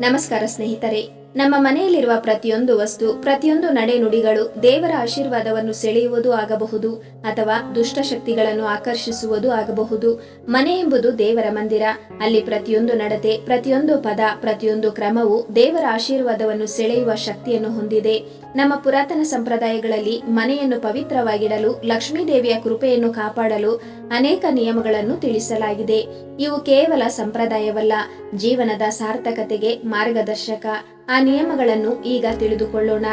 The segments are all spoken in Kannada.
ನಮಸ್ಕಾರ ಸ್ನೇಹಿತರೆ. ನಮ್ಮ ಮನೆಯಲ್ಲಿರುವ ಪ್ರತಿಯೊಂದು ವಸ್ತು, ಪ್ರತಿಯೊಂದು ನಡೆನುಡಿಗಳು ದೇವರ ಆಶೀರ್ವಾದವನ್ನು ಸೆಳೆಯುವುದು ಆಗಬಹುದು ಅಥವಾ ದುಷ್ಟಶಕ್ತಿಗಳನ್ನು ಆಕರ್ಷಿಸುವುದು ಆಗಬಹುದು. ಮನೆ ಎಂಬುದು ದೇವರ ಮಂದಿರ. ಅಲ್ಲಿ ಪ್ರತಿಯೊಂದು ನಡತೆ, ಪ್ರತಿಯೊಂದು ಪದ, ಪ್ರತಿಯೊಂದು ಕ್ರಮವು ದೇವರ ಆಶೀರ್ವಾದವನ್ನು ಸೆಳೆಯುವ ಶಕ್ತಿಯನ್ನು ಹೊಂದಿದೆ. ನಮ್ಮ ಪುರಾತನ ಸಂಪ್ರದಾಯಗಳಲ್ಲಿ ಮನೆಯನ್ನು ಪವಿತ್ರವಾಗಿಡಲು ಲಕ್ಷ್ಮೀ ದೇವಿಯ ಕೃಪೆಯನ್ನು ಕಾಪಾಡಲು ಅನೇಕ ನಿಯಮಗಳನ್ನು ತಿಳಿಸಲಾಗಿದೆ. ಇವು ಕೇವಲ ಸಂಪ್ರದಾಯವಲ್ಲ, ಜೀವನದ ಸಾರ್ಥಕತೆಗೆ ಮಾರ್ಗದರ್ಶಕ. ಆ ನಿಯಮಗಳನ್ನು ಈಗ ತಿಳಿದುಕೊಳ್ಳೋಣ.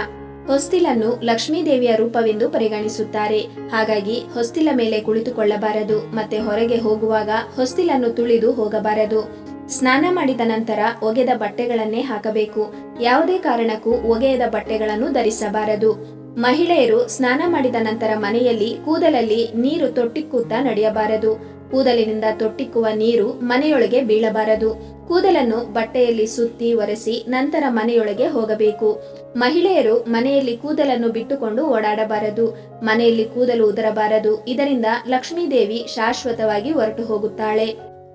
ಹೊಸ್ತಿಲನ್ನು ಲಕ್ಷ್ಮೀದೇವಿಯ ರೂಪವೆಂದು ಪರಿಗಣಿಸುತ್ತಾರೆ. ಹಾಗಾಗಿ ಹೊಸ್ತಿಲ ಮೇಲೆ ಕುಳಿತುಕೊಳ್ಳಬಾರದು, ಮತ್ತೆ ಹೊರಗೆ ಹೋಗುವಾಗ ಹೊಸ್ತಿಲನ್ನು ತುಳಿದು ಹೋಗಬಾರದು. ಸ್ನಾನ ಮಾಡಿದ ನಂತರ ಒಗೆದ ಬಟ್ಟೆಗಳನ್ನೇ ಹಾಕಬೇಕು. ಯಾವುದೇ ಕಾರಣಕ್ಕೂ ಒಗೆಯದ ಬಟ್ಟೆಗಳನ್ನು ಧರಿಸಬಾರದು. ಮಹಿಳೆಯರು ಸ್ನಾನ ಮಾಡಿದ ನಂತರ ಮನೆಯಲ್ಲಿ ಕೂದಲಲ್ಲಿ ನೀರು ತೊಟ್ಟಿಕ್ಕುತ್ತಾ ನಡೆಯಬಾರದು. ಕೂದಲಿನಿಂದ ತೊಟ್ಟಿಕ್ಕುವ ನೀರು ಮನೆಯೊಳಗೆ ಬೀಳಬಾರದು. ಕೂದಲನ್ನು ಬಟ್ಟೆಯಲ್ಲಿ ಸುತ್ತಿ ಒರೆಸಿ ನಂತರ ಮನೆಯೊಳಗೆ ಹೋಗಬೇಕು. ಮಹಿಳೆಯರು ಮನೆಯಲ್ಲಿ ಕೂದಲನ್ನು ಬಿಟ್ಟುಕೊಂಡು ಓಡಾಡಬಾರದು. ಮನೆಯಲ್ಲಿ ಕೂದಲು ಉದರಬಾರದು. ಇದರಿಂದ ಲಕ್ಷ್ಮೀದೇವಿ ಶಾಶ್ವತವಾಗಿ ಹೊರಟು ಹೋಗುತ್ತಾಳೆ.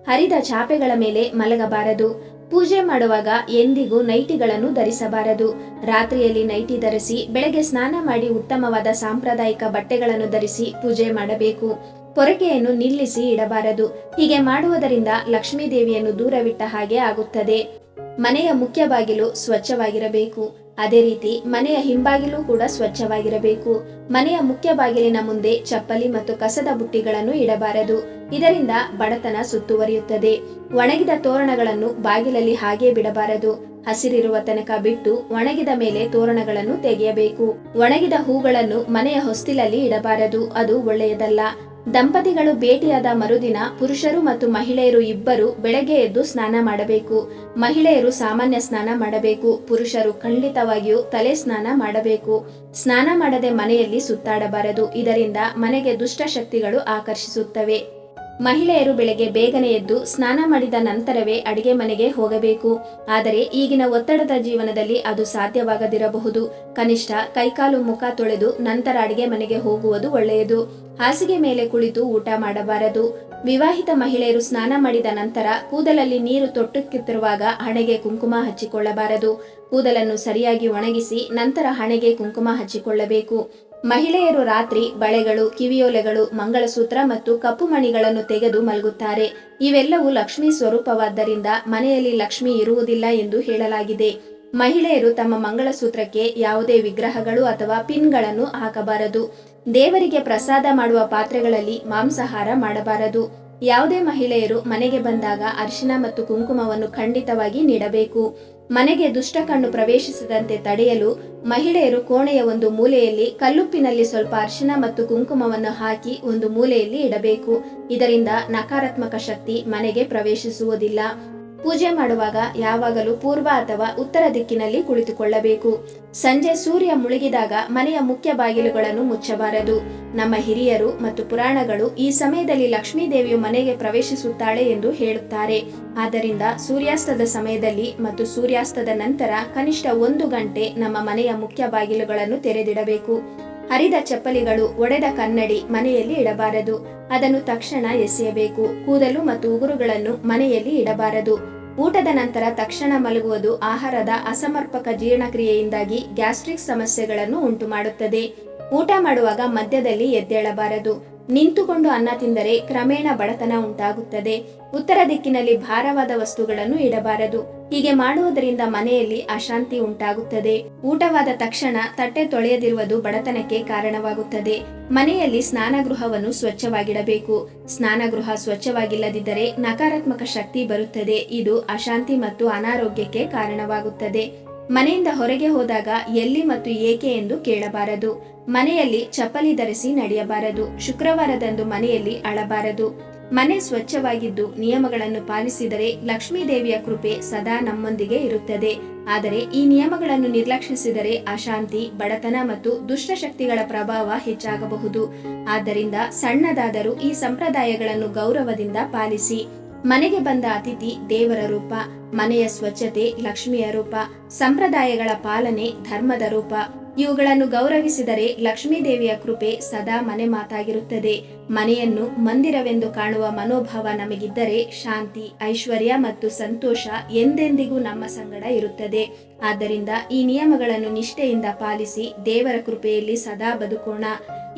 ಹರಿದ ಚಾಪೆಗಳ ಮೇಲೆ ಮಲಗಬಾರದು. ಪೂಜೆ ಮಾಡುವಾಗ ಎಂದಿಗೂ ನೈಟಿಗಳನ್ನು ಧರಿಸಬಾರದು. ರಾತ್ರಿಯಲ್ಲಿ ನೈಟಿ ಧರಿಸಿ, ಬೆಳಗ್ಗೆ ಸ್ನಾನ ಮಾಡಿ ಉತ್ತಮವಾದ ಸಾಂಪ್ರದಾಯಿಕ ಬಟ್ಟೆಗಳನ್ನು ಧರಿಸಿ ಪೂಜೆ ಮಾಡಬೇಕು. ಪೊರಕೆಯನ್ನು ನಿಲ್ಲಿಸಿ ಇಡಬಾರದು. ಹೀಗೆ ಮಾಡುವುದರಿಂದ ಲಕ್ಷ್ಮೀ ದೇವಿಯನ್ನು ದೂರವಿಟ್ಟ ಹಾಗೆ ಆಗುತ್ತದೆ. ಮನೆಯ ಮುಖ್ಯ ಬಾಗಿಲು ಸ್ವಚ್ಛವಾಗಿರಬೇಕು. ಅದೇ ರೀತಿ ಮನೆಯ ಹಿಂಬಾಗಿಲು ಕೂಡ ಸ್ವಚ್ಛವಾಗಿರಬೇಕು. ಮನೆಯ ಮುಖ್ಯ ಬಾಗಿಲಿನ ಮುಂದೆ ಚಪ್ಪಲಿ ಮತ್ತು ಕಸದ ಬುಟ್ಟಿಗಳನ್ನು ಇಡಬಾರದು. ಇದರಿಂದ ಬಡತನ ಸುತ್ತುವರಿಯುತ್ತದೆ. ಒಣಗಿದ ತೋರಣಗಳನ್ನು ಬಾಗಿಲಲ್ಲಿ ಹಾಗೆ ಬಿಡಬಾರದು. ಹಸಿರಿರುವ ತನಕ ಬಿಟ್ಟು ಒಣಗಿದ ಮೇಲೆ ತೋರಣಗಳನ್ನು ತೆಗೆಯಬೇಕು. ಒಣಗಿದ ಹೂಗಳನ್ನು ಮನೆಯ ಹೊಸ್ತಿಲಲ್ಲಿ ಇಡಬಾರದು. ಅದು ಒಳ್ಳೆಯದಲ್ಲ. ದಂಪತಿಗಳು ಭೇಟಿಯಾದ ಮರುದಿನ ಪುರುಷರು ಮತ್ತು ಮಹಿಳೆಯರು ಇಬ್ಬರು ಬೆಳಗ್ಗೆ ಎದ್ದು ಸ್ನಾನ ಮಾಡಬೇಕು. ಮಹಿಳೆಯರು ಸಾಮಾನ್ಯ ಸ್ನಾನ ಮಾಡಬೇಕು. ಪುರುಷರು ಖಂಡಿತವಾಗಿಯೂ ತಲೆ ಸ್ನಾನ ಮಾಡಬೇಕು. ಸ್ನಾನ ಮಾಡದೆ ಮನೆಯಲ್ಲಿ ಸುತ್ತಾಡಬಾರದು. ಇದರಿಂದ ಮನೆಗೆ ದುಷ್ಟಶಕ್ತಿಗಳು ಆಕರ್ಷಿಸುತ್ತವೆ. ಮಹಿಳೆಯರು ಬೆಳಗ್ಗೆ ಬೇಗನೆ ಎದ್ದು ಸ್ನಾನ ಮಾಡಿದ ನಂತರವೇ ಅಡಿಗೆ ಮನೆಗೆ ಹೋಗಬೇಕು. ಆದರೆ ಈಗಿನ ಒತ್ತಡದ ಜೀವನದಲ್ಲಿ ಅದು ಸಾಧ್ಯವಾಗದಿರಬಹುದು. ಕನಿಷ್ಠ ಕೈಕಾಲು ಮುಖ ತೊಳೆದು ನಂತರ ಅಡಿಗೆ ಮನೆಗೆ ಹೋಗುವುದು ಒಳ್ಳೆಯದು. ಹಾಸಿಗೆ ಮೇಲೆ ಕುಳಿತು ಊಟ ಮಾಡಬಾರದು. ವಿವಾಹಿತ ಮಹಿಳೆಯರು ಸ್ನಾನ ಮಾಡಿದ ನಂತರ ಕೂದಲಲ್ಲಿ ನೀರು ತೊಟ್ಟುಕ್ಕಿತ್ತಿರುವಾಗ ಹಣೆಗೆ ಕುಂಕುಮ ಹಚ್ಚಿಕೊಳ್ಳಬಾರದು. ಕೂದಲನ್ನು ಸರಿಯಾಗಿ ಒಣಗಿಸಿ ನಂತರ ಹಣೆಗೆ ಕುಂಕುಮ ಹಚ್ಚಿಕೊಳ್ಳಬೇಕು. ಮಹಿಳೆಯರು ರಾತ್ರಿ ಬಳೆಗಳು, ಕಿವಿಯೋಲೆಗಳು, ಮಂಗಳಸೂತ್ರ ಮತ್ತು ಕಪ್ಪು ಮಣಿಗಳನ್ನು ತೆಗೆದು ಮಲಗುತ್ತಾರೆ. ಇವೆಲ್ಲವೂ ಲಕ್ಷ್ಮಿ ಸ್ವರೂಪವಾದ್ದರಿಂದ ಮನೆಯಲ್ಲಿ ಲಕ್ಷ್ಮಿ ಇರುವುದಿಲ್ಲ ಎಂದು ಹೇಳಲಾಗಿದೆ. ಮಹಿಳೆಯರು ತಮ್ಮ ಮಂಗಳಸೂತ್ರಕ್ಕೆ ಯಾವುದೇ ವಿಗ್ರಹಗಳು ಅಥವಾ ಪಿನ್ಗಳನ್ನು ಹಾಕಬಾರದು. ದೇವರಿಗೆ ಪ್ರಸಾದ ಮಾಡುವ ಪಾತ್ರೆಗಳಲ್ಲಿ ಮಾಂಸಾಹಾರ ಮಾಡಬಾರದು. ಯಾವುದೇ ಮಹಿಳೆಯರು ಮನೆಗೆ ಬಂದಾಗ ಅರಿಶಿನ ಮತ್ತು ಕುಂಕುಮವನ್ನು ಖಂಡಿತವಾಗಿ ನೀಡಬೇಕು. ಮನೆಗೆ ದುಷ್ಟ ಕಣ್ಣು ಪ್ರವೇಶಿಸದಂತೆ ತಡೆಯಲು ಮಹಿಳೆಯರು ಕೋಣೆಯ ಒಂದು ಮೂಲೆಯಲ್ಲಿ ಕಲ್ಲುಪ್ಪಿನಲ್ಲಿ ಸ್ವಲ್ಪ ಅರಿಶಿನ ಮತ್ತು ಕುಂಕುಮವನ್ನು ಹಾಕಿ ಒಂದು ಮೂಲೆಯಲ್ಲಿ ಇಡಬೇಕು. ಇದರಿಂದ ನಕಾರಾತ್ಮಕ ಶಕ್ತಿ ಮನೆಗೆ ಪ್ರವೇಶಿಸುವುದಿಲ್ಲ. ಪೂಜೆ ಮಾಡುವಾಗ ಯಾವಾಗಲೂ ಪೂರ್ವ ಅಥವಾ ಉತ್ತರ ದಿಕ್ಕಿನಲ್ಲಿ ಕುಳಿತುಕೊಳ್ಳಬೇಕು. ಸಂಜೆ ಸೂರ್ಯ ಮುಳುಗಿದಾಗ ಮನೆಯ ಮುಖ್ಯ ಬಾಗಿಲುಗಳನ್ನು ಮುಚ್ಚಬಾರದು. ನಮ್ಮ ಹಿರಿಯರು ಮತ್ತು ಪುರಾಣಗಳು ಈ ಸಮಯದಲ್ಲಿ ಲಕ್ಷ್ಮೀದೇವಿಯು ಮನೆಗೆ ಪ್ರವೇಶಿಸುತ್ತಾಳೆ ಎಂದು ಹೇಳುತ್ತಾರೆ. ಆದ್ದರಿಂದ ಸೂರ್ಯಾಸ್ತದ ಸಮಯದಲ್ಲಿ ಮತ್ತು ಸೂರ್ಯಾಸ್ತದ ನಂತರ ಕನಿಷ್ಠ ಒಂದು ಗಂಟೆ ನಮ್ಮ ಮನೆಯ ಮುಖ್ಯ ಬಾಗಿಲುಗಳನ್ನು ತೆರೆದಿಡಬೇಕು. ಹರಿದ ಚಪ್ಪಲಿಗಳು ಒಡೆದ ಕನ್ನಡಿ ಮನೆಯಲ್ಲಿ ಇಡಬಾರದು. ಅದನ್ನು ತಕ್ಷಣ ಎಸೆಯಬೇಕು. ಕೂದಲು ಮತ್ತು ಉಗುರುಗಳನ್ನು ಮನೆಯಲ್ಲಿ ಇಡಬಾರದು. ಊಟದ ನಂತರ ತಕ್ಷಣ ಮಲಗುವುದು ಆಹಾರದ ಅಸಮರ್ಪಕ ಜೀರ್ಣಕ್ರಿಯೆಯಿಂದಾಗಿ ಗ್ಯಾಸ್ಟ್ರಿಕ್ ಸಮಸ್ಯೆಗಳನ್ನು ಉಂಟು ಮಾಡುತ್ತದೆ ಊಟ ಮಾಡುವಾಗ ಮಧ್ಯದಲ್ಲಿ ಎದ್ದೇಳಬಾರದು. ನಿಂತುಕೊಂಡು ಅನ್ನ ತಿಂದರೆ ಕ್ರಮೇಣ ಬಡತನ ಉಂಟಾಗುತ್ತದೆ. ಉತ್ತರ ದಿಕ್ಕಿನಲ್ಲಿ ಭಾರವಾದ ವಸ್ತುಗಳನ್ನು ಇಡಬಾರದು. ಹೀಗೆ ಮಾಡುವುದರಿಂದ ಮನೆಯಲ್ಲಿ ಅಶಾಂತಿ ಉಂಟಾಗುತ್ತದೆ. ಊಟವಾದ ತಕ್ಷಣ ತಟ್ಟೆ ತೊಳೆಯದಿರುವುದು ಬಡತನಕ್ಕೆ ಕಾರಣವಾಗುತ್ತದೆ. ಮನೆಯಲ್ಲಿ ಸ್ನಾನಗೃಹವನ್ನು ಸ್ವಚ್ಛವಾಗಿಡಬೇಕು. ಸ್ನಾನಗೃಹ ಸ್ವಚ್ಛವಾಗಿಲ್ಲದಿದ್ದರೆ ನಕಾರಾತ್ಮಕ ಶಕ್ತಿ ಬರುತ್ತದೆ. ಇದು ಅಶಾಂತಿ ಮತ್ತು ಅನಾರೋಗ್ಯಕ್ಕೆ ಕಾರಣವಾಗುತ್ತದೆ. ಮನೆಯಿಂದ ಹೊರಗೆ ಹೋದಾಗ ಎಲ್ಲಿ ಮತ್ತು ಏಕೆ ಎಂದು ಕೇಳಬಾರದು. ಮನೆಯಲ್ಲಿ ಚಪ್ಪಲಿ ಧರಿಸಿ ನಡೆಯಬಾರದು. ಶುಕ್ರವಾರದಂದು ಮನೆಯಲ್ಲಿ ಅಳಬಾರದು. ಮನೆ ಸ್ವಚ್ಛವಾಗಿದ್ದು ನಿಯಮಗಳನ್ನು ಪಾಲಿಸಿದರೆ ಲಕ್ಷ್ಮೀ ದೇವಿಯ ಕೃಪೆ ಸದಾ ನಮ್ಮೊಂದಿಗೆ ಇರುತ್ತದೆ. ಆದರೆ ಈ ನಿಯಮಗಳನ್ನು ನಿರ್ಲಕ್ಷಿಸಿದರೆ ಅಶಾಂತಿ, ಬಡತನ ಮತ್ತು ದುಷ್ಟಶಕ್ತಿಗಳ ಪ್ರಭಾವ ಹೆಚ್ಚಾಗಬಹುದು. ಆದ್ದರಿಂದ ಸಣ್ಣದಾದರೂ ಈ ಸಂಪ್ರದಾಯಗಳನ್ನು ಗೌರವದಿಂದ ಪಾಲಿಸಿ. ಮನೆಗೆ ಬಂದ ಅತಿಥಿ ದೇವರ ರೂಪ ಮನೆಯ ಸ್ವಚ್ಛತೆ ಲಕ್ಷ್ಮಿಯ ರೂಪ ಸಂಪ್ರದಾಯಗಳ ಪಾಲನೆ ಧರ್ಮದ ರೂಪ. ಇವುಗಳನ್ನು ಗೌರವಿಸಿದರೆ ಲಕ್ಷ್ಮೀದೇವಿಯ ಕೃಪೆ ಸದಾ ಮನೆ ಮಾತಾಗಿರುತ್ತದೆ. ಮನೆಯನ್ನು ಮಂದಿರವೆಂದು ಕಾಣುವ ಮನೋಭಾವ ನಮಗಿದ್ದರೆ ಶಾಂತಿ, ಐಶ್ವರ್ಯ ಮತ್ತು ಸಂತೋಷ ಎಂದೆಂದಿಗೂ ನಮ್ಮ ಸಂಗಡ ಇರುತ್ತದೆ. ಆದ್ದರಿಂದ ಈ ನಿಯಮಗಳನ್ನು ನಿಷ್ಠೆಯಿಂದ ಪಾಲಿಸಿ ದೇವರ ಕೃಪೆಯಲ್ಲಿ ಸದಾ ಬದುಕೋಣ.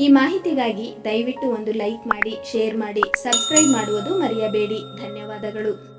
ಈ ಮಾಹಿತಿಗಾಗಿ ದಯವಿಟ್ಟು ಒಂದು ಲೈಕ್ ಮಾಡಿ, ಶೇರ್ ಮಾಡಿ, ಸಬ್ಸ್ಕ್ರೈಬ್ ಮಾಡುವುದು ಮರೆಯಬೇಡಿ. ಧನ್ಯವಾದಗಳು.